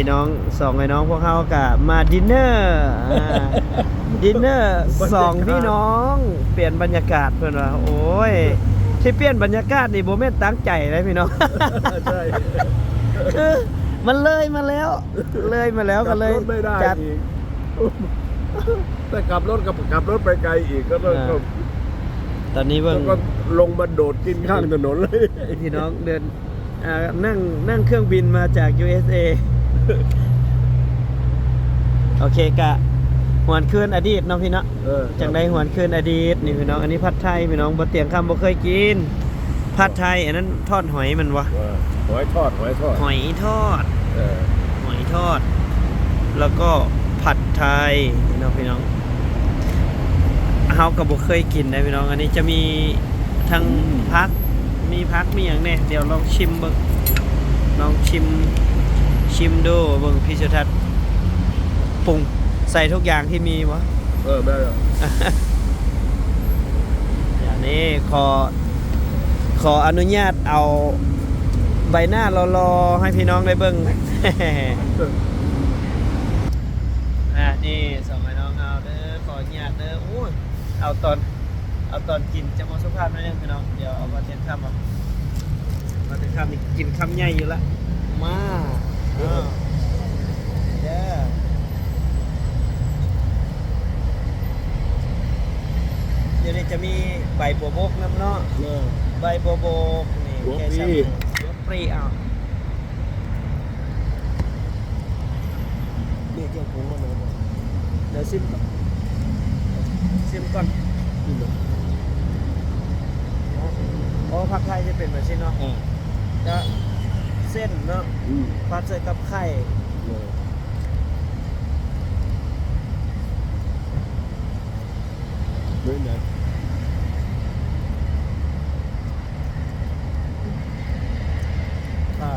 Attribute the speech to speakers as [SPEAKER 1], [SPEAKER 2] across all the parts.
[SPEAKER 1] พี่น้องสองไอ้น้องพวกเขากะมาดินเนอร์อ่าดินเนอร์สองพี่น้อง เปลี่ยนบรรยากาศเพื่อนว่าโอ้ย ที่เปลี่ยนบรรยากาศนี่โบแม่นตั้งใจเลยพี่น้อง
[SPEAKER 2] ใช่
[SPEAKER 1] คือมันเลยมาแล้ว เลยมาแล้วก็เลย
[SPEAKER 2] ขับรถไม่ได้
[SPEAKER 1] จัด
[SPEAKER 2] อีกแต่ขับรถกับขับรถไปไกลอีกก็ต้อง
[SPEAKER 1] อ่า
[SPEAKER 2] ก็
[SPEAKER 1] ตอนนี้เบิ่
[SPEAKER 2] แล้
[SPEAKER 1] ง
[SPEAKER 2] วก็ลงมาโดดกินข้างถนนเลย
[SPEAKER 1] พี่น้องเดินอ่านั่งนั่งเครื่องบินมาจาก USA โอเคกะหวนคืนอดีตเนาะพี่เนาะ
[SPEAKER 2] เออ
[SPEAKER 1] จังได้หวนคืนอดีตนี่พี่น้องอันนี้ผัดไทยพี่น้องบ่เตียงคำบ่เคยกินผัดไทย อันนั้นทอดหอยมันวะ
[SPEAKER 2] ว่าหอยทอดหอยทอด
[SPEAKER 1] หอยทอด
[SPEAKER 2] เออ
[SPEAKER 1] หอยทอด แล้วก็ผัดไทยพี่น้องพี่น้องเฮาก็บ่เคยกินนะพี่น้อง อันนี้จะมีทั้งพักมีพักมีอย่างแน่เดี๋ยวลองชิมเบิ่งลองชิม ชิมดูเบิ่งพี่สุทัศน์ปรุงใส่ทุกอย่างที่มีวะ
[SPEAKER 2] เออได้แล้ว
[SPEAKER 1] อย่างนี้ขอ ขออนุญาตเอาใบหน้ารอๆให้พี่น้องได้เบิ่งอะนี่สองไอ้น้องเอาเด้อขออนุญาตเด้อโอ้ยเอาตอนเอาตอนกินจะมาสุภาพหนิดนึงพี่น้องเดี๋ยวเอามาเทียนข้ามเอามาเทียนข้ามนี่กินคำใหญ่อยู่ละมา อ้าวเด้อเดี๋ยวนี้จะมีใบบัวบกน้ำเนาะ
[SPEAKER 2] เออ
[SPEAKER 1] ใบบัวบกนี่
[SPEAKER 2] หัว
[SPEAKER 1] แค่
[SPEAKER 2] ปลี
[SPEAKER 1] ช้ำหัวปรีเอา
[SPEAKER 2] นี่เครื่องปรุงแล้วนะ
[SPEAKER 1] เดี๋ยวซิมก่อนซิมก่อน
[SPEAKER 2] กินเลย
[SPEAKER 1] อ๋อผักไทยจะเป็นแบบนี้เนาะ
[SPEAKER 2] อ่า
[SPEAKER 1] จะ เส้นเนาะ
[SPEAKER 2] อืม
[SPEAKER 1] ผัดใส่กับไข่
[SPEAKER 2] เออไม่ไหน
[SPEAKER 1] อ่า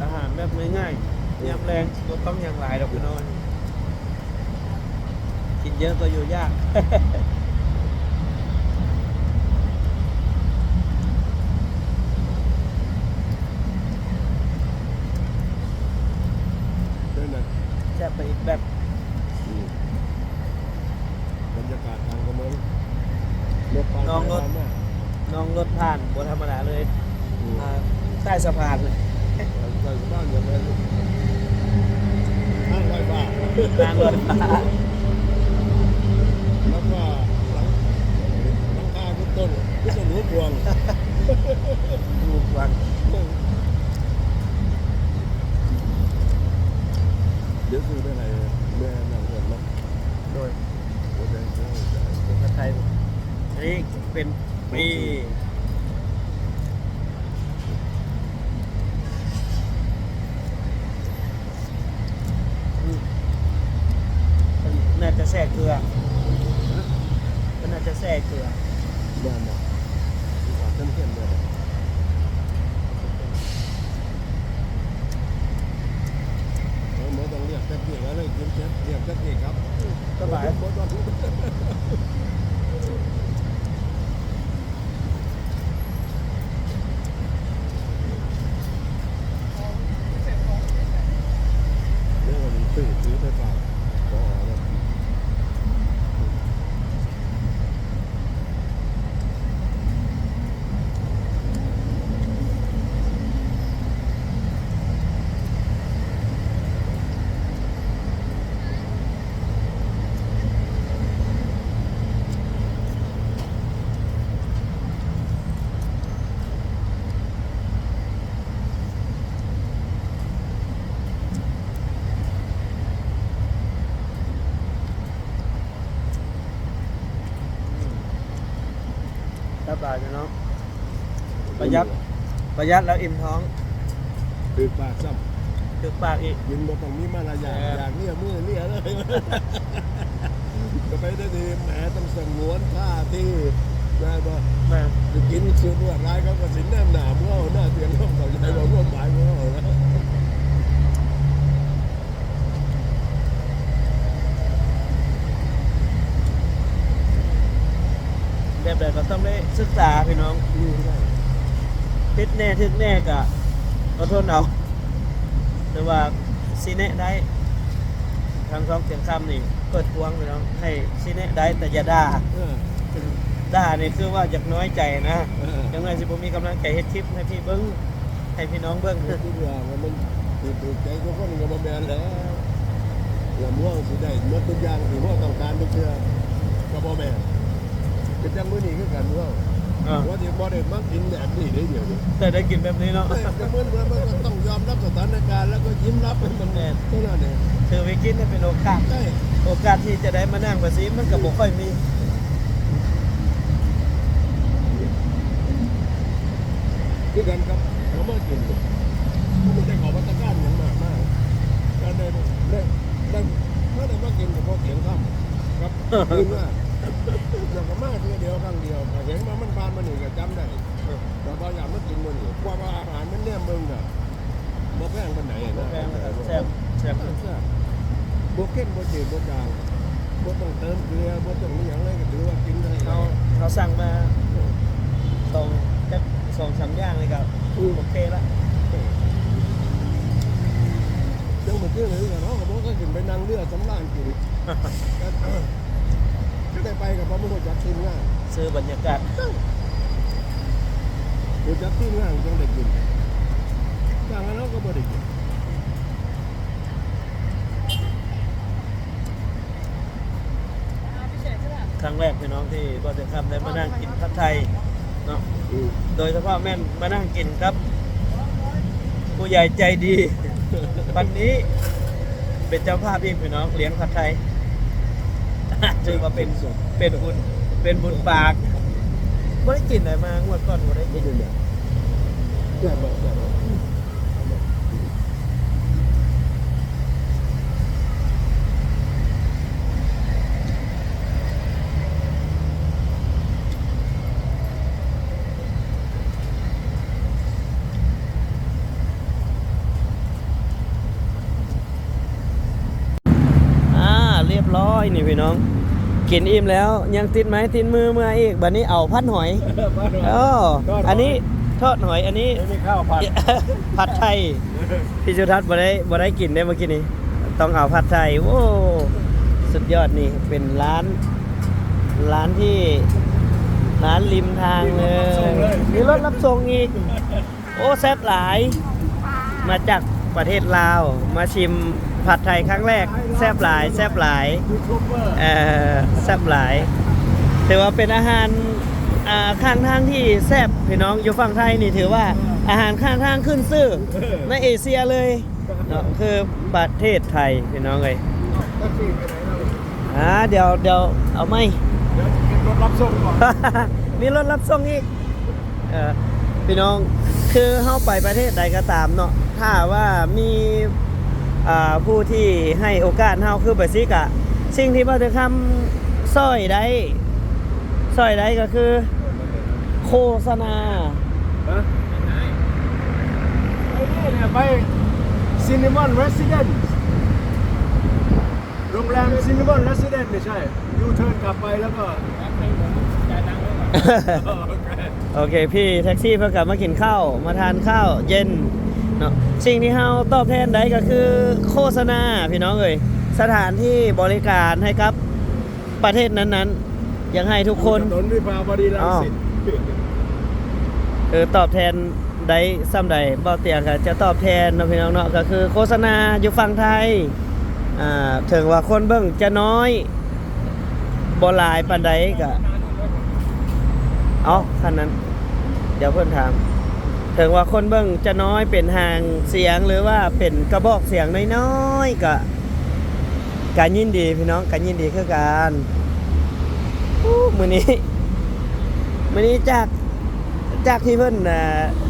[SPEAKER 1] อาหารแบบง่ายๆยำแรงก็ต้องยำหลายดอกพี่น้อยกินเยอะก็อยู่ยาก
[SPEAKER 2] ไม่ไหน
[SPEAKER 1] แซ่บไปอีกแบบ
[SPEAKER 2] อืมบรรยากาศทางกระเมืองรถไฟ
[SPEAKER 1] น้องรถ
[SPEAKER 2] ไปมาก
[SPEAKER 1] น้องรถผ่านบนธรรมดาเลย
[SPEAKER 2] อืม
[SPEAKER 1] อ่าใต้สะพานเลย
[SPEAKER 2] ใส่บ้านอย่างไรลูกห้างไฟฟ้า
[SPEAKER 1] ทางรถผ่าน
[SPEAKER 2] แล้วก็หลังหลังคาทุกต้นทุกต้นหัวพวง
[SPEAKER 1] ลูกวัง
[SPEAKER 2] เดี๋ยวซื้อได้ไหนแม่นั่งเงินเนาะ
[SPEAKER 1] โดย
[SPEAKER 2] โอ้ยได้ได้ได้
[SPEAKER 1] เป็นผัดไทยอันนี้เป็นปีอืมมันน่าจะแทรกเกลือมันน่าจะแทรกเกลือ
[SPEAKER 2] แม่น่ะดีกว่าเข้มเข้มเลยเออหมอต้องเรียกแท็กซี่แล้ว เดี๋ยวเทคนิงครับ
[SPEAKER 1] สบาย
[SPEAKER 2] โคตรดว่ง เรื่องมันซื้อซื้อไปฝากพอแล้ว
[SPEAKER 1] ส บายอยู่เนาะประหยัดประหยัดแล้วอิ่มท้อง
[SPEAKER 2] คือปากซ้
[SPEAKER 1] ถึกปากอีกำ
[SPEAKER 2] กินบ่ต้องมีมารยาท
[SPEAKER 1] เออ
[SPEAKER 2] อ
[SPEAKER 1] อ
[SPEAKER 2] ยากเนี่ยมือเนี่ยเลยก็ไปได้ดีแหมต้องสงวนท่าที่แม่บอก
[SPEAKER 1] แม่
[SPEAKER 2] จะกินสุดว่าร้ายเขาก็สินแนมหนาเมื่อหน้าเตียงเขาเข้าใจว่าพวกหมายของเขาแล้
[SPEAKER 1] แบบใดก็ต้องได้ศึกษาพี่น้อง
[SPEAKER 2] นี่ได้
[SPEAKER 1] ติดแน่ทึกแน่กะเอาทนเอาหรือว่าซีเนะได้ทางสองเสียงคำนี่เปิดพวงไปน้องให้ซีเนะได้แต่อย่าด่า
[SPEAKER 2] เออ
[SPEAKER 1] ด่านี่คือว่าอยากน้อยใจนะ
[SPEAKER 2] เออ
[SPEAKER 1] ยังไงสิผมมีกำลังใจเฮ็ดคลิปให้พี่เบิ้งให้พี่น้องเบิ้ง
[SPEAKER 2] ทุกอย่างมันถูกใจทุกคนก็มาแมนแล้วอย่าม่วงสิได้หมดทุกอย่างที่ว่าต้องการทุกเชื่อก็บ่แม่น ก็จังมื้อนี้คือกันว่า
[SPEAKER 1] อ่า
[SPEAKER 2] ว่าที่บ่ได้มากินแบบนี้ได้เดี๋ยวนี้
[SPEAKER 1] แต่ได้กินแบบนี้เนาะ
[SPEAKER 2] แต่เหมือนเหมือนมันก็ต้องยอมรับสถานการณ์แล้วก็ยิ้มรับให้มัน
[SPEAKER 1] แน่น
[SPEAKER 2] เท่านั้นเอง
[SPEAKER 1] ถือวิกฤตให้เป็นโอกาส
[SPEAKER 2] ใช่
[SPEAKER 1] โอกาสที่จะได้มานั่งภาษีมันก็บ่ค่อยมี
[SPEAKER 2] คือกันครับเขามากินมันไม่ได้ขอวัตการอย่างมากมากการได้ได้ได้เมื่อได้มากินกับพอเถียงคำครับคืนว่า แต่พออยากมากินมันนี่กว่าว่าอาหารมันเนี่ยมึงอะบ่แพงปานไหนนะ
[SPEAKER 1] แพงนะครับแซ่บแซ่บ
[SPEAKER 2] แซ่บบ่เข้มบ่จืดบ่จางบ่ต้องเติมเกลือบ่ต้องมีหยังเลยก็ถือว่ากินได้
[SPEAKER 1] เขาเขาสั่งมาสองจักสองสามอย่างเลยครับโอเคละ
[SPEAKER 2] ยังมาเชื่อเลยกันเนาะก็บอกก็ขึ้นไปนั่งเรือสำราญกินก็ได้ไปกับพ่อมึงจัดทีมงาน
[SPEAKER 1] ซื้อบรรยากาศ
[SPEAKER 2] กูจัดทีมงานจังได้กินต่างกันแล้วก็บ่ได้กิน
[SPEAKER 1] ครั้งแรกพี่น้องที่บ่จะทำได้มานั่งกินผัดไทยเนาะ
[SPEAKER 2] อืม
[SPEAKER 1] โดยเฉพาะแม่นมานั่งกินครับผู้ใหญ่ใจดี วันนี้เป็นเจ้าภาพเองพี่น้องเลี้ยงผัดไทยถือว่าเป็นเป็นบุญเป็นบุญปาก ไม่ได้กินอะไรมางวดก่อนไม่ได้
[SPEAKER 2] ไม่
[SPEAKER 1] กิน
[SPEAKER 2] ได้เนี่ยแซ่บบ่แซ่บบ่
[SPEAKER 1] อ่าเรียบร้อยนี่พี่น้อง กินอิ่มแล้วยังติดไหมติดมือเมื่ออีกบัดนี้เอาพัดหอยเอออันนี้ทอดหอยอันนี้
[SPEAKER 2] ไม่มีข้าวผัด
[SPEAKER 1] ผัดไทยพี่สุทัศน์บ่ได้บ่ได้กินได้เมื่อกี้นี้ต้องเอาผัดไทยโอ้สุดยอดนี่เป็นร้าน ร้านที่ร้านริมทางเลย มีรถรับส่งอีก โอ้แซ่บหลาย มาจากประเทศลาว มาชิม ผัดไทยครั้งแรกแซ่บหลายแซ่บหลาย
[SPEAKER 2] ยูทูบเบอร์
[SPEAKER 1] เอ่อแซ่บหลายถือว่าเป็นอาหารอ่าข้างทางที่แซ่บพี่น้องอยู่ฝั่งไทยนี่ถือว่าอาหารข้างทางขึ้นซื่อในเอเชียเลยเนาะคือประเทศไทยพี่น้องเลย
[SPEAKER 2] แท็กซี่ไปไหนแล้ว
[SPEAKER 1] อ่าเดี๋ยวเดี๋ยวเอาไหม
[SPEAKER 2] เดี๋ยวกินรถรับส่งก่อน
[SPEAKER 1] มีรถรับส่งอีกเออพี่น้องคือเข้าไปประเทศใดก็ตามเนาะถ้าว่ามีอ่า ผู้ที่ให้โอกาสเฮาคือไปซิกอะสิ่งที่บ่จะทำสร้อยได้สร้อยได้ก็คือ โฆษณา
[SPEAKER 2] ฮะไอ้นี่เนี่ยไปซินิมอนเรสซิเดนโรงแรมซินิมอนเรสซิเดนไม่ใช่ยูเทิร์นกลับไปแล้วก็
[SPEAKER 1] โอเคพี่แท็กซี่เพื่อกลับมากินข้าว มาทานข้าวเย็น เนาะสิ่งที่เฮาตอบแทนได้ก็คือโฆษณาพี่น้องเอ่ยสถานที่บริการให้กับประเทศนั้นๆยังให้ทุกคน
[SPEAKER 2] ถนนวิภาวดีรังสิต
[SPEAKER 1] เออตอบแทนได้ซ้ำใดเบาเตียงก็จะตอบแทนเนาะพี่น้องเนาะก็คือโฆษณาอยู่ฝั่งไทยอ่าถึงว่าคนเบิ่งจะน้อยบ่หลายปานใดก็เอาคันนั้น เดี๋ยวเพิ่นถาม ถึงว่าคนเบิ่งจะน้อยเป็นห่างเสียงหรือว่าเป็นกระบอกเสียงน้อยๆก็การยินดีพี่น้องการยินดีคือการอู้มื้อนี้มื้อนี้จากจากที่เพิ่นน่ะ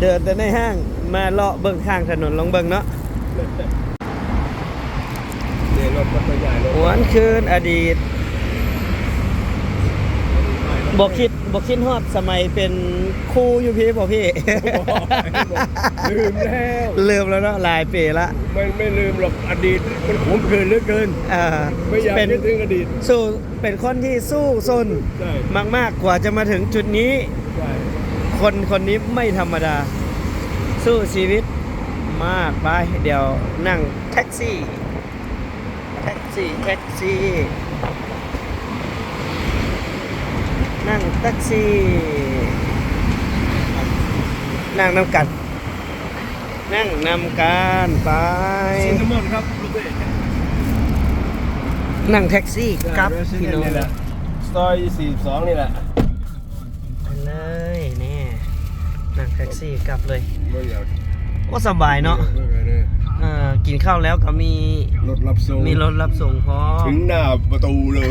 [SPEAKER 1] เดินแต่ในห้างมาเลาะเบิ่งข้างถนนลองเบิ่งเนาะ
[SPEAKER 2] เนี่ยรถมันใหญ่รถ
[SPEAKER 1] หวนคืนอดีต บ่คิดบ่คิดฮอดสมัยเป็นครูอยู่พี่บ่พี่
[SPEAKER 2] ลืมแล้ว
[SPEAKER 1] ลืมแล้วเนาะหลายปีละ
[SPEAKER 2] ไม่ไม่ลืมหรอกอดีตมันขมขื่นเหลือเกิน
[SPEAKER 1] อ่า
[SPEAKER 2] ไม่อยาก
[SPEAKER 1] เป็น
[SPEAKER 2] คิดถึงอดีต
[SPEAKER 1] สู้เป็นคนที่สู้ซน
[SPEAKER 2] ใช่
[SPEAKER 1] มากๆกว่าจะมาถึงจุดนี้
[SPEAKER 2] ใช่
[SPEAKER 1] คนคนนี้ไม่ธรรมดา สู้ชีวิตมากไปเดี๋ยวนั่งแท็กซี่ แท็กซี่ แท็กซี่ นั่งแท็กซี่นั่งนำกัน นั่งนำกันไป
[SPEAKER 2] ซินนามอนครับลูกเอ้ย
[SPEAKER 1] นั่งแท็กซี่กลับพี่น้อง
[SPEAKER 2] นี่แหละซอย42นี่แหละ
[SPEAKER 1] ไปเลยนี่นั่งแท็กซี่กลับเลย
[SPEAKER 2] บ่อยาก
[SPEAKER 1] โอ้สบายเนาะเอ่อกินข้าวแล้วก็มี
[SPEAKER 2] รถรับส่ง
[SPEAKER 1] มีรถรับส่งพร้อม
[SPEAKER 2] ถึงหน้าประตูเลย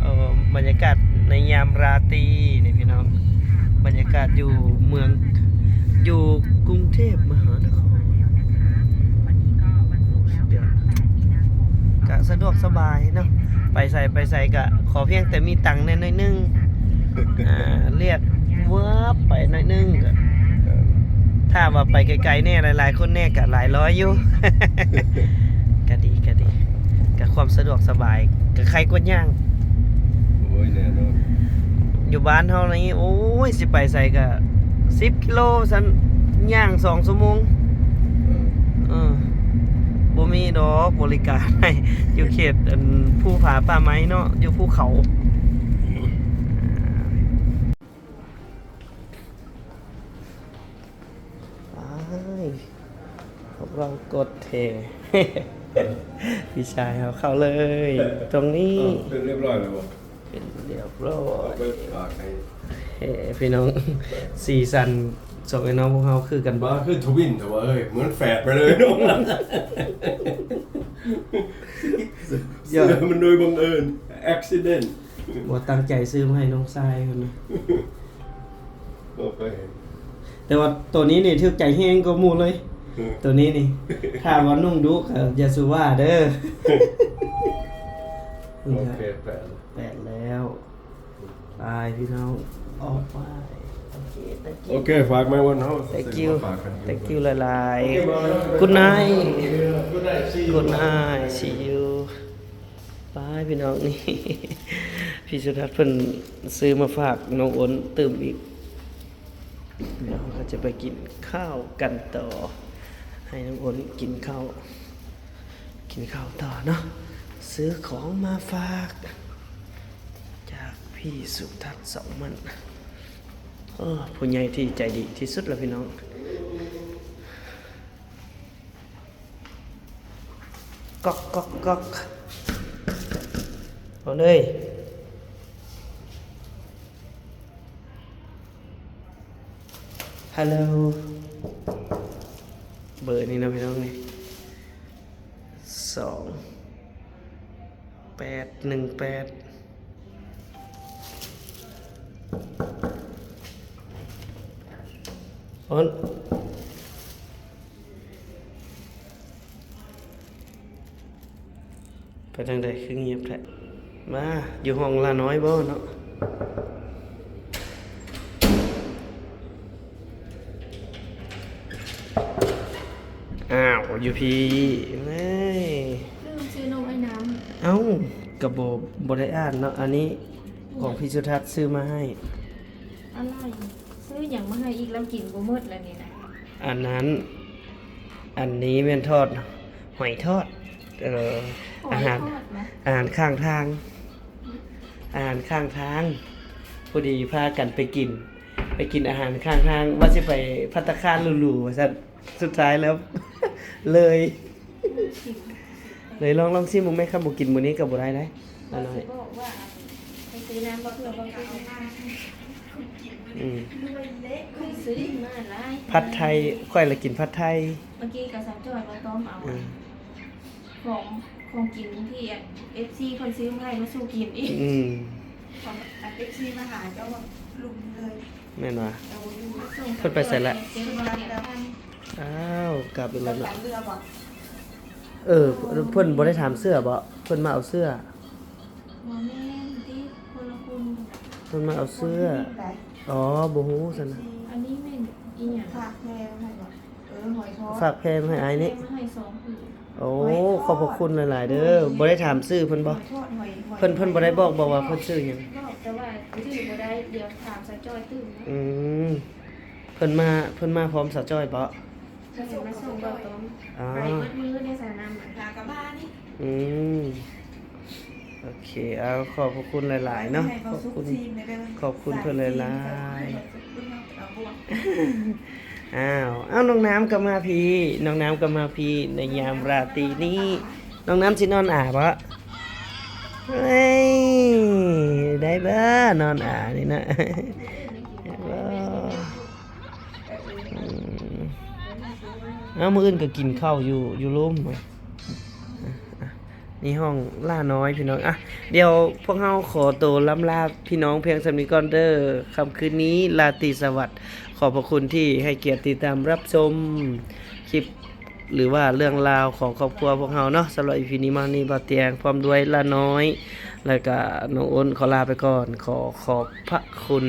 [SPEAKER 1] เออบรรยากาศ ในยามราตรีนี่พี่น้องบรรยากาศอยู่เมืองอยู่กรุงเทพมหานครเดี๋ยวกะสะดวกสบายเนาะไปใส่ไปใส่กะขอเพียงแต่มีตังค์แน่หน่อยนึงอ่าเรียกเวิร์บไปหน่อยนึงก็ถ้าว่าไปไกลๆแน่หลาย ๆ คนแน่กะหลายร้อยอยู่ก็ดีก็ดีกับความสะดวกสบายกับใครกดย่าง
[SPEAKER 2] โอ้ยแน่นอน
[SPEAKER 1] อยู่บ้านเฮานี่โอ้ยสิไปใส่ก็สิบกิโลสันย่างสองชั่วโมง
[SPEAKER 2] เออ
[SPEAKER 1] เออบ่มีดอกบริการให้อยู่เขตอันภูผาป่าไม้เนาะอยู่ภูเขาไปพวกเรากดเท พี่ชายเขาเข้าเลย ตรงนี้
[SPEAKER 2] เป็นเรียบร้อยแล้วบ่
[SPEAKER 1] เป็นเรียบร้อ
[SPEAKER 2] เอา
[SPEAKER 1] ย
[SPEAKER 2] ไปฝากให้
[SPEAKER 1] เฮ้พี่น้องสีสันสองไอ้น้องพวกเขาคือกันบ่
[SPEAKER 2] บ้าคือทวินแต่ว่าเอ้ยเหมือนแฝดไปเลยน้องเสื้อมันโดยบังเอิญ accident
[SPEAKER 1] บ่ตั้งใจซื้อมาให้น้องทรายคนนะ
[SPEAKER 2] โอเค
[SPEAKER 1] แต่ว่าตัวนี้นี่ทึกใจแห้งก็หมู่เลย ตัวนี้นี่ ถ้าว่านุ่งดุก็อย่าสุว่าเด้อ
[SPEAKER 2] โอเคแฝด
[SPEAKER 1] แปดแล้วไปพี่น้องออกไปโอเค thank
[SPEAKER 2] โอ
[SPEAKER 1] you
[SPEAKER 2] เคฝากไหมวันเฮา
[SPEAKER 1] thank you
[SPEAKER 2] ฝากกัน
[SPEAKER 1] thank you หลาย
[SPEAKER 2] โอเคบาย
[SPEAKER 1] ๆ good night
[SPEAKER 2] Good night see you
[SPEAKER 1] good night see you บายพี่น้องนี่ พี่สุทัศน์เพิ่นซื้อมาฝากน้องอ้นตื่มอีกเดี๋ยวเราจะไปกินข้าวกันต่อ ให้น้องอ้นกินข้าว กินข้าวต่อเนาะซื้อของมาฝากจาก พี่สุทัศน์สองมันเออผู้ใหญ่ที่ใจดีที่สุดแล้วพี่น้องก๊อกก๊อกก๊อกเอาเลยฮัลโหลเบอร์นี้นะพี่น้องนี่สองแปดหนึ่งแปด อ้นไปทางใดคือเงียบแท้มาอยู่ห้องลาน้อยบ่เนาะอ้าวอยู่พี่เอ้ย
[SPEAKER 3] ลืมซื้อนมไอ้น้
[SPEAKER 1] เอ้ากระโบบบ่ได้อ่านเนาะอันนี้ของพี่สุทัศน์ซื้อมาให้ำ
[SPEAKER 3] อะไรซื้ ออย่างมาให้อีกแล้วกินบ่หมดแล้วนี่นะ
[SPEAKER 1] อันนั้น อันนี้เป็นทอด หอยทอด เอ่อ
[SPEAKER 3] หอ
[SPEAKER 1] อายหาร
[SPEAKER 3] ทอดนะ
[SPEAKER 1] อาหารข้างทาง อาหารข้างทางพอดีพากันไปกิน ไปกินอาหารข้างทาง ว่าจะไปพัตตาคารหรูๆว่าซั่นสุดท้ายแล้ว เลย เลยลองลองชิมมึงไหมครับบุกินมื้อนี้กับบุได้ได้อร่อย
[SPEAKER 3] บอกว่าไปซื้อน้ำบ่เพื่อบ่ซื้อน้
[SPEAKER 1] อืมำ
[SPEAKER 3] เล็กค่ อยซื้อมาหลาย
[SPEAKER 1] ผัดไทยค่อยละกินผัดไทย
[SPEAKER 3] เมื่อกี้กับสาวจอยบ่ต้อมเอา
[SPEAKER 1] อืม
[SPEAKER 3] ของของกินที่เอฟซีคนซื้อมาให้มาสู้กินอีก
[SPEAKER 1] อืม
[SPEAKER 3] ของเอฟซีมาหาเจ้าลุงเลย
[SPEAKER 1] แม่นว่า
[SPEAKER 3] เอาอยู่
[SPEAKER 1] เพิ่นไปใส่ละ
[SPEAKER 3] เจ๊มาเนี่ยท่าน
[SPEAKER 1] อ้าวกลับอีกแล้วเนาะ
[SPEAKER 3] เรือบ่
[SPEAKER 1] เออ เพิ่นบ่ได้ถามเสื้อบ่เพิ่นมาเอาเสื้อ
[SPEAKER 3] บ่แม่นติคนละคุณ
[SPEAKER 1] เพิ่นมาเอาเสื้อ อ๋อบ่ฮู้ซั่นนะ
[SPEAKER 3] อันนี้แม่นอีหยัง
[SPEAKER 4] ฝากแพรให้ก่อนเออหอยทอด
[SPEAKER 1] ฝากแพรมาให้อายนี่
[SPEAKER 3] มาให้สองผืน
[SPEAKER 1] โอ้ ขอบพระคุณหลายๆเด้อบ่ได้ถามชื่อเพิ่นบ่
[SPEAKER 4] หอยทอดหอยหอย
[SPEAKER 1] เพิ่นเพิ่นบ่ได้บอกบอกว่าเพิ่นชื่อหยัง
[SPEAKER 3] บอกแต่ว่าชื่อบ่ได้เดี๋ยวถามสาวจอยตื่นนะ
[SPEAKER 1] อืม เพิ่นมาเพิ่นมาพร้อมสาวจ้อยบ่
[SPEAKER 3] บจะเห็นมาส่งเบอร์ต้ม
[SPEAKER 1] อ๋อ
[SPEAKER 3] ไปเบิดมือในสนามอะ
[SPEAKER 4] หากลับบ้านนี่
[SPEAKER 1] อืม โอเคเอาขอบพระคุณหลาย ๆ เนาะ
[SPEAKER 4] ให้
[SPEAKER 1] ข
[SPEAKER 4] เขา
[SPEAKER 1] อบ
[SPEAKER 4] ซุก
[SPEAKER 1] คุณ
[SPEAKER 4] ทีมในเรื่อง
[SPEAKER 1] ขอบคุณเพิ่นหลาย
[SPEAKER 4] เอาบวก
[SPEAKER 1] อ้าวอ้าวน้องน้ำก็มาพี่น้องน้ำก็มาพี่ในยามราตรีนี้ น้องน้ำสินอนอาบะเฮ้ยได้บ้านอนอานี่นะได้บ้าอืมเอามื้ออื่นก็กินข้าวอยู่อยู่ร่มอะอะ นี่ห้องล่าน้อยพี่น้องอะเดี๋ยวพวกเฮาขอตัวล้ำลาพี่น้องเพียงสำนีก่อนเด้อค่ำคืนนี้ลาตีสวัสดิ์ขอบพระคุณที่ให้เกียรติติดตามรับชมคลิปหรือว่าเรื่องราวของครอบครัวพวกเราเนาะสำหรับอีพีนี้มานี่บาเตียงพร้อมด้วยละน้อย แล้วก็น้องอ้นขอลาไปก่อน ขอขอบพระคุณ